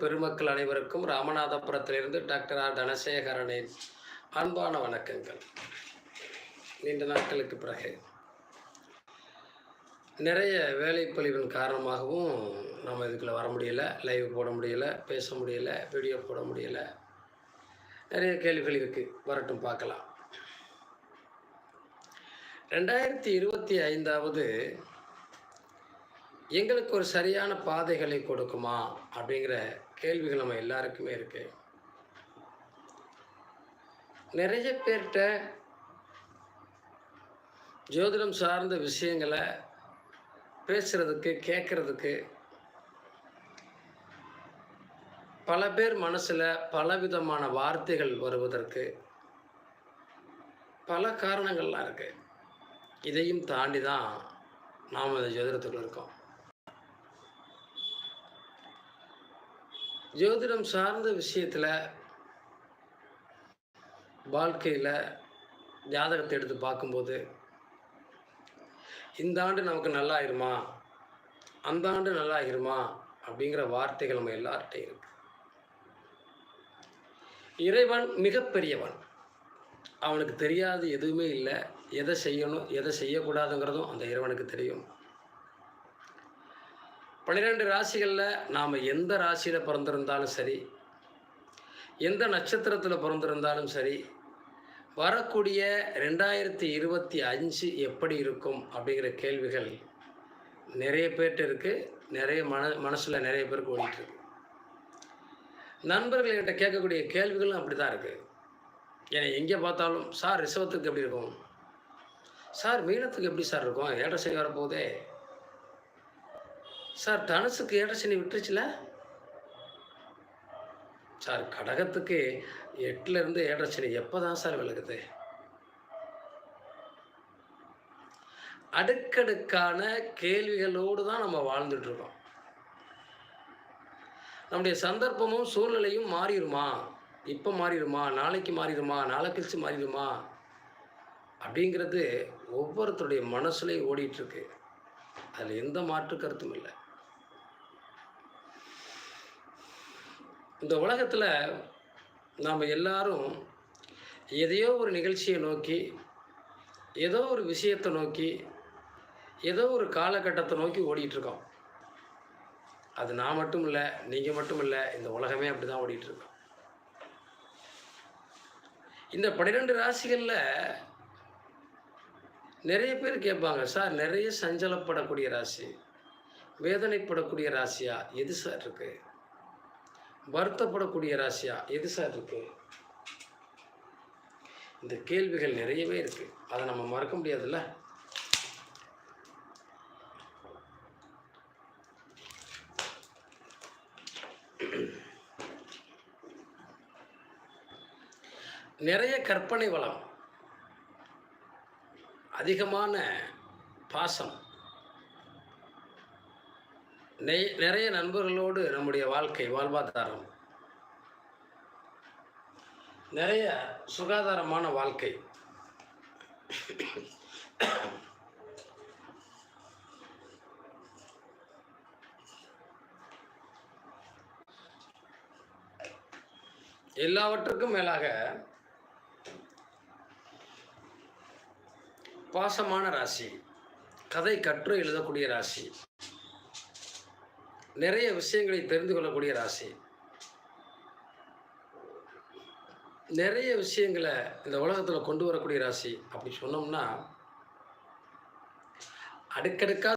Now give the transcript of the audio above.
பெருமக்கள் அனைவருக்கும் ராமநாதபுரத்திலிருந்து doctor R தனசேகரனின் அன்பான வணக்கங்கள். நீண்ட நாட்களுக்கு பிறகு. நிறைய வேலைப்பொழிவின் காரணமாகவும் நம்ம இதுக்குள்ளே வர முடியல லைவ் போட முடியல பேச முடியல வீடியோ போட முடியல. நிறைய கேள்விகள் இருக்குது வரட்டும் பார்க்கலாம். ரெண்டாயிரத்தி இருபத்தி ஐந்தாவது எங்களுக்கு ஒரு சரியான பாதைகளை கொடுக்குமா அப்படிங்கிற கேள்விகள் நம்ம எல்லாருக்குமே இருக்கு. நிறைய பேர்கிட்ட ஜோதிடம் சார்ந்த விஷயங்களை பேசுறதுக்கு கேட்கறதுக்கு பல பேர் மனசில் பலவிதமான வார்த்தைகள் வருவதற்கு பல காரணங்கள்லாம் இருக்குது இதையும் தாண்டி தான் நாம் இந்த ஜோதிடத்துக்குள்ள இருக்கோம். ஜோதிடம் சார்ந்த விஷயத்தில் வாழ்க்கையில் ஜாதகத்தை எடுத்து பார்க்கும்போது இந்த ஆண்டு நமக்கு நல்லா ஆயிருமா அந்த ஆண்டு நல்லா ஆயிருமா அப்படிங்கிற வார்த்தைகள் நம்ம எல்லார்ட்டையும் இருக்கு. இறைவன் மிகப்பெரியவன். அவனுக்கு தெரியாது எதுவுமே இல்லை. எதை செய்யணும் எதை செய்யக்கூடாதுங்கிறதும் அந்த இறைவனுக்கு தெரியும். பன்னிரெண்டு ராசிகளில் நாம் எந்த ராசியில் பிறந்திருந்தாலும் சரி எந்த நட்சத்திரத்தில் பிறந்திருந்தாலும் சரி வரக்கூடிய ரெண்டாயிரத்தி இருபத்தி அஞ்சு எப்படி இருக்கும் அப்படிங்கிற கேள்விகள் நிறைய பேர்கிட்ட இருக்குது நிறைய மன மனசில் நிறைய பேருக்கு ஓடிட்டுருக்கு நண்பர்கள் என்கிட்ட கேட்கக்கூடிய கேள்விகளும் அப்படி தான் இருக்குது ஏன்னா எங்கே பார்த்தாலும் சார் ரிசவத்துக்கு எப்படி இருக்கும்? சார் மீனத்துக்கு எப்படி சார் இருக்கும்? ஏழரை செய்ய வரப்போதே சார் தனுசுக்கு ஏழரை விட்டுருச்சுல? சார் கடகத்துக்கு எட்டுலேருந்து ஏழரை சனி. எப்போ தான் சார் விலகுது? அடுக்கடுக்கான கேள்விகளோடு தான் நம்ம வாழ்ந்துட்டுருக்கோம். நம்முடைய சந்தர்ப்பமும் சூழ்நிலையும் மாறிடுமா? இப்போ மாறிடுமா? நாளைக்கு மாறிடுமா? நாளை கழிச்சு மாறிடுமா? அப்படிங்கிறது ஒவ்வொருத்தருடைய மனசுலையும் ஓடிட்டுருக்கு. அதில் எந்த மாற்று கருத்தும் இல்லை. இந்த உலகத்தில் நாம் எல்லாரும் எதையோ ஒரு நிகழ்ச்சியை நோக்கி ஏதோ ஒரு விஷயத்தை நோக்கி ஏதோ ஒரு காலகட்டத்தை நோக்கி ஓடிகிட்ருக்கோம் அது நான் மட்டும் இல்லை நீங்கள் மட்டும் இல்லை இந்த உலகமே அப்படி தான் ஓடிட்டுருக்கோம் இந்த பன்னிரெண்டு ராசிகளில் நிறைய பேர் கேட்பாங்க சார் நிறைய சஞ்சலப்படக்கூடிய ராசி வேதனைப்படக்கூடிய ராசியா? எது சார் இருக்குது வருத்தப்படக்கூடிய ராசியா? எது சார் இருக்கு? இந்த கேள்விகள் நிறையவே இருக்கு. அதை நம்ம மறக்க முடியாதுல்ல? நிறைய கற்பனை வளம். அதிகமான பாசம். நெய் நிறைய நண்பர்களோடு நம்முடைய வாழ்க்கை வாழ்வாதாரம். நிறைய சுகாதாரமான வாழ்க்கை. எல்லாவற்றுக்கும் மேலாக பாசமான ராசி கதை கற்று எழுதக்கூடிய ராசி. நிறைய விஷயங்களை தெரிந்து கொள்ளக்கூடிய ராசி. நிறைய விஷயங்களை இந்த உலகத்தில் கொண்டு வரக்கூடிய ராசி அப்படி சொன்னோம்னா அடுக்கடுக்காக